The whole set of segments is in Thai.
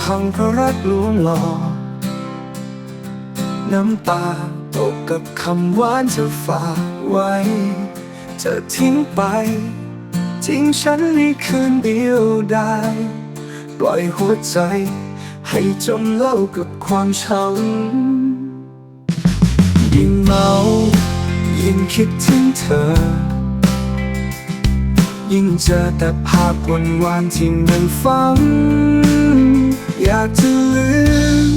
พังเพราะรักลวงหลอกน้ำตาตกกับคำหวานจะฝากไว้จะทิ้งไปทิ้งฉันในคืนเดียวได้ ปล่อยหัวใจ ให้จมเล่ากับความช้ำยิ่งเมายิ่งคิดถึงเธอ ยิ่งเจอแต่ภาพวันวานที่มันฝัง อยากจะลืม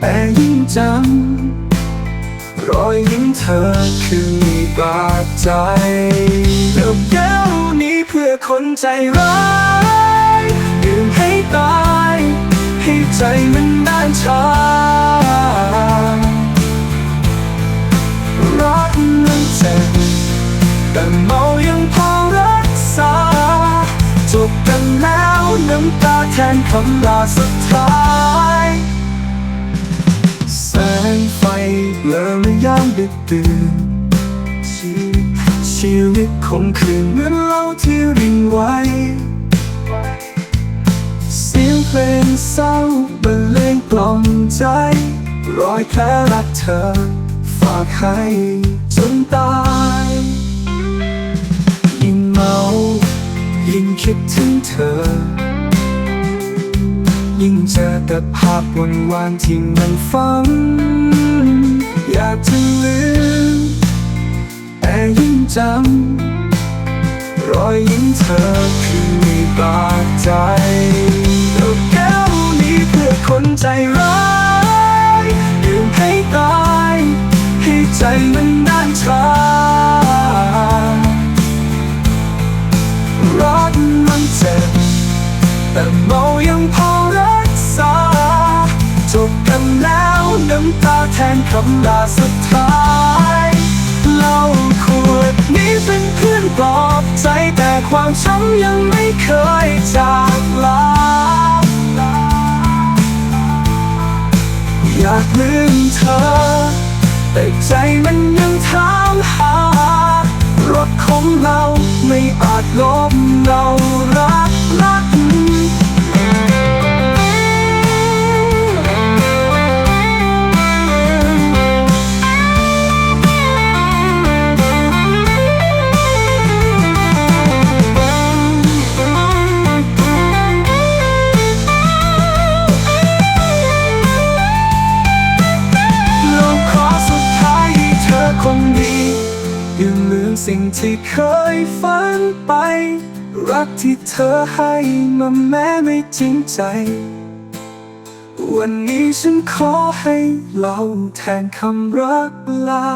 แต่ยิ่งจำรอยยิ้มเธอคือมีบาดใจเลิกแก้วนี้เพื่อคนใจร้ายดื่มให้ตาย ให้ใจมันน่านชารักมันเจ็บแต่เม นคำลาสุดท้ายแสงไฟเบลอไม่ยามดึกดื่นชีชีวิตคงคืนเหมือนเล่าที่ริงไว้ เสียงเพลงเศร้าบรรเลงกล่อมใจ รอยแผลรักเธอ ฝากให้จนตายยิ่งเมายิ่งคิดถึงเธอ ยิ่งเจอแต่ภาพวันวานที่มันฝัง อยากจะลืมแต่ยิ่งจำรอยยิ้มเธอคือมีบาดใจ คำลาสุดท้ายเล้าขวดนี้เป็นเพื่อนปลอบใจแต่ความช้ำยังไม่เคยจากลา อยากลืมเธอ แต่ใจมันยังถามหารถของเราไม่อาจลบเรารักรัก สิ่งที่เคยฝันไป รักที่เธอให้มาแม้ไม่จริงใจ วันนี้ฉันขอให้เราแทนคำรักลา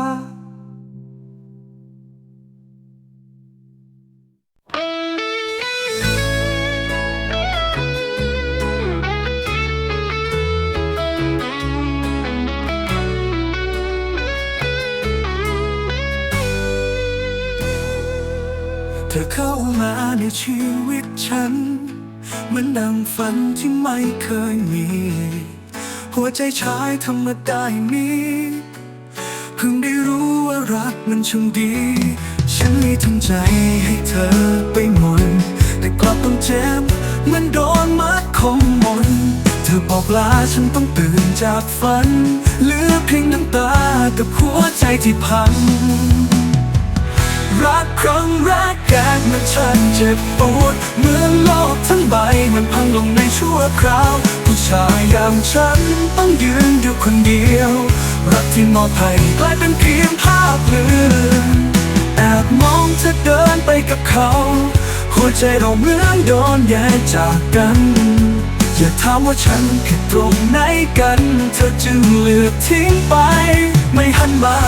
เธอเข้ามาในชีวิตฉัน เหมือนดังฝันที่ไม่เคยมี หัวใจชายธรรมดาอย่างนี้เพิ่งได้รู้ว่ารักมันช่างดี ฉันมีทั้งใจให้เธอไปหมดแต่กลับต้องเจ็บเหมือนโดนมัดคมมน เธอบอกลาฉันต้องตื่นจากฝันเหลือเพียงน้ำตากับหัวใจที่พัง รักครั้งแรก แกมันฉันเจ็บปวดเหมือนโลกทั้งใบมันพังลงในชั่วคราว ผู้ชายอย่างฉันต้องยืนอยู่คนเดียว รักที่มอบให้กลายเป็นเพียงภาพเลือนแอบมองเธอเดินไปกับเขา หัวใจเราเหมือนโดนแยกจากกัน อย่าถามว่าฉันผิดตรงไหนกัน เธอจึงเลือกทิ้งไป ไม่หันมา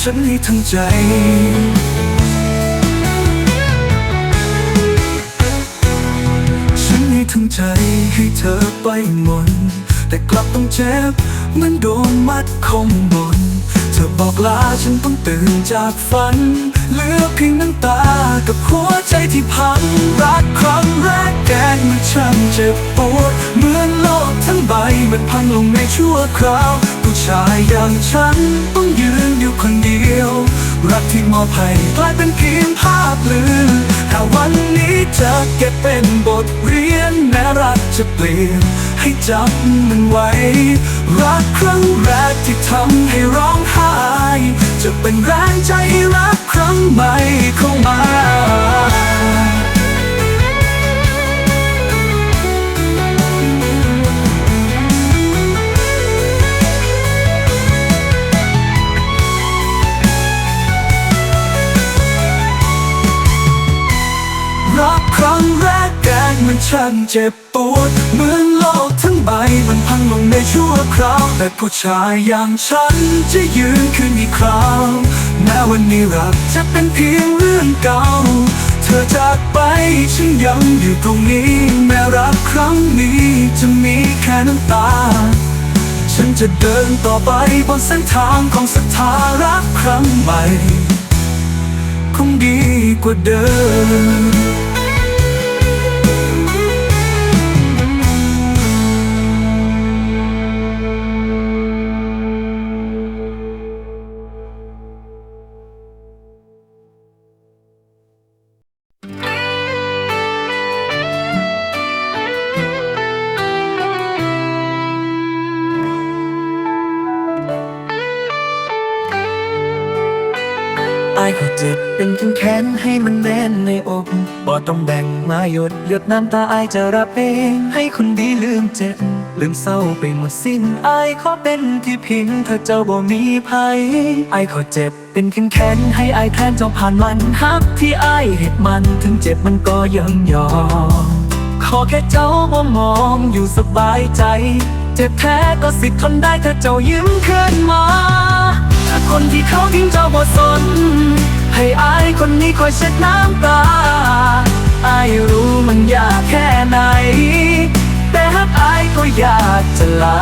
ฉันให้ทั้งใจ ทั้งใจให้เธอไปหมดแต่กลับต้องเจ็บเหมือนโดนมัดคมบน เธอบอกลาฉันต้องตื่นจากฝัน เหลือเพียงน้ำตากับหัวใจที่พังรักครั้งแรกแกมันช่างเจ็บปวดเหมือนโลกทั้งใบมันพังลงในชั่วคราว ผู้ชายอย่างฉันต้องยืนอยู่คนเดียว รักที่มอบให้กลายเป็นเพียงภาพลืมถ้าวันนี้จะเก็บเป็นบทเรียนแม้รักจะเปลี่ยน ให้จำมันไว้ รักครั้งแรกที่ทำให้ร้องไห้ จะเป็นแรง มันช่างเจ็บปวดเหมือนโลกทั้งใบมันพังลงในชั่วคราว แต่ผู้ชายอย่างฉันจะยืนขึ้นอีกคราวแม้วันนี้รักจะเป็นเพียงเรื่องเก่า เธอจากไปฉันยังอยู่ตรงนี้ แม้รักครั้งนี้จะมีแค่น้ำตา ฉันจะเดินต่อไปบนเส้นทางของศรัทธารักครั้งใหม่คงดีกว่าเดิม จ็บเป็นแขนให้มันแน่นในอกบ่ต้องแบ่งมาหยดเลือดน้ำตาอายจะรับเอง ให้คนดีลืมเจ็บ ลืมเศร้าไปหมดสิ้นอายขอเป็นที่พิงเธอเจ้าบ่มีภัยอายขาเจ็บเป็นแขนแขนให้อายแทนเจ้าผ่านวันฮักที่อายเหตุมันถึงเจ็บมันก็ยังยอมขอแค่เจ้าบ่มองอยู่สบายใจ เจ็บแท้ก็สิทนทนได้ถ้าเจ้ายิ้มขึ้นมา ถ้าคนที่เขาทิ้งเจ้าบ่สน ให้อายคนนี้คอยเช็ดน้ำตา อายรู้มันยากแค่ไหน แต่หากอายก็อยากจะลา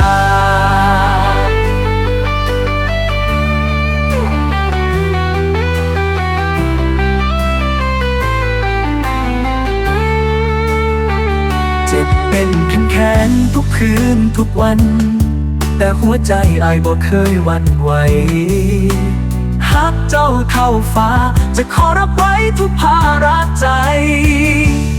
เจ็บเป็นแขนแขนทุกคืนทุกวัน แต่หัวใจอายบ่เคยวันไหว ฮักเจ้าเท่าฟ้า จะขอรับไว้ทุกภาระใจ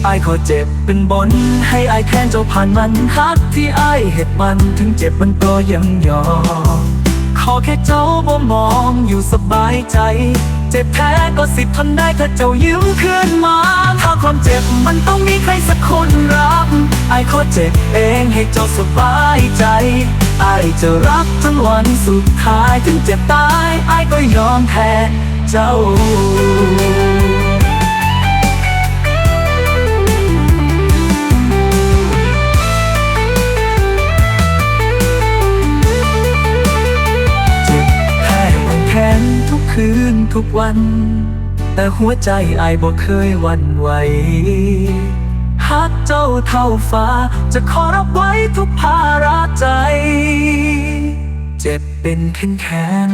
ไอายขอเจ็บเป็นบน ให้อายแทนเจ้าผ่านมันฮักที่ไอเหตุมันถึงเจ็บมันก็ยังยอมขอแค่เจ้าบ่มองอยู่สบายใจ เจ็บแท้ก็สิทนทนได้ถ้าเจ้ายิ้มขึ้นมาถ้าความเจ็บมันต้องมีใครสักคนรับไอ้ขอเจ็บเองให้เจ้าสบายใจ ไอจะรักทั้งวันสุดท้ายถึงเจ็บตายไอก็ยอมแทนเจ้าจิตแทนแทนทุกคืนทุกวัน แต่หัวใจไอายบ่เคยวันไหว ฮักเจ้าเท่าฟ้า จะขอรับไว้ทุกภาระใจ เจ็บเป็นแขนแขน